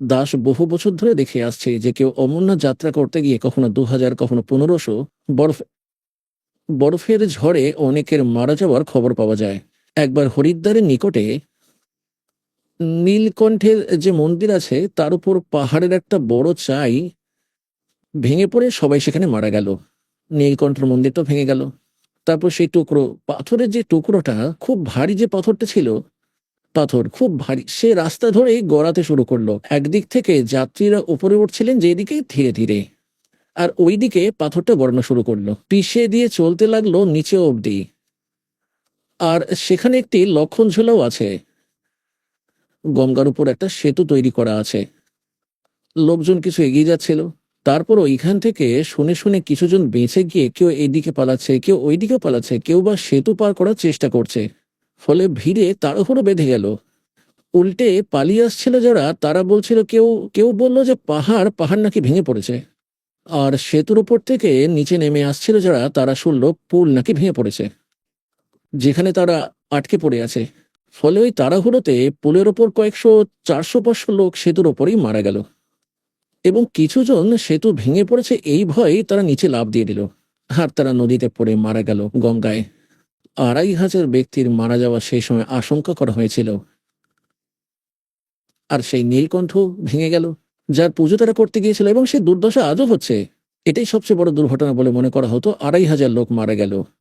দাস বহু বছর ধরে দেখে আসছে যে কেউ অমরনাথ যাত্রা করতে গিয়ে কখনো দু হাজার কখনো পনেরোশো বরফ, বরফের ঝড়ে অনেকের মারা যাওয়ার খবর পাওয়া যায়। একবার হরিদ্বারের নিকটে নীলকণ্ঠের যে মন্দির আছে, তার উপর পাহাড়ের একটা বড় চাই ভেঙে পড়ে সবাই সেখানে মারা গেল। নীলকণ্ঠের মন্দিরটা ভেঙে গেল। তারপর সেই টুকরো, পাথরের যে টুকরোটা, খুব ভারী যে পাথরটা ছিল পাথর, খুব ভারী। সে রাস্তা ধরেই গড়াতে শুরু করল। একদিক থেকে যাত্রীরা উপরে উঠছিলেন, যেদিকে ধীরে ধীরে। আর ওইদিকে পাথরটা গড়ানো শুরু করল। পিষে দিয়ে চলতে লাগল নিচে অবধি। আর সেখানে একটি লক্ষণ ঝোলাও আছে। গঙ্গার উপর একটা সেতু তৈরি করা আছে। লোকজন কিছু এগিয়ে যাচ্ছিল। তারপর ওইখান থেকে শুনে শুনে কিছুজন বেঁচে গিয়ে কেউ এইদিকে পালাচ্ছে, কেউ ওইদিকে পালাচ্ছে, কেউ বা সেতু পার করার চেষ্টা করছে। ফলে ভিড়ে তাড়াহুড়ো বেঁধে গেল। উল্টে পালিয়ে আসছিল যারা, তারা বলছিল, কেউ কেউ বলল যে পাহাড় পাহাড় নাকি ভেঙে পড়েছে। আর সেতুর উপর থেকে নিচে নেমে আসছিল যারা, তারা শুনল, পুল নাকি ভেঙে পড়েছে। যেখানে তারা আটকে পড়ে আছে। ফলে ওই তাড়াহুড়োতে পুলের ওপর কয়েকশো, চারশো, পাঁচশো লোক সেতুর ওপরেই মারা গেল। এবং কিছুজন সেতু ভেঙে পড়েছে এই ভয়ে তারা নিচে লাভ দিয়ে দিল। আর তারা নদীতে পড়ে মারা গেল গঙ্গায়। আড়াই হাজার ব্যক্তির মারা যাওয়া সেই সময় আশঙ্কা করা হয়েছিল। আর সেই নীলকণ্ঠ ভেঙে গেল, যার পুজো তারা করতে গিয়েছিল এবং সে দুর্দশা আজও হচ্ছে। এটাই সবচেয়ে বড় দুর্ঘটনা বলে মনে করা হতো। আড়াই হাজার লোক মারা গেল।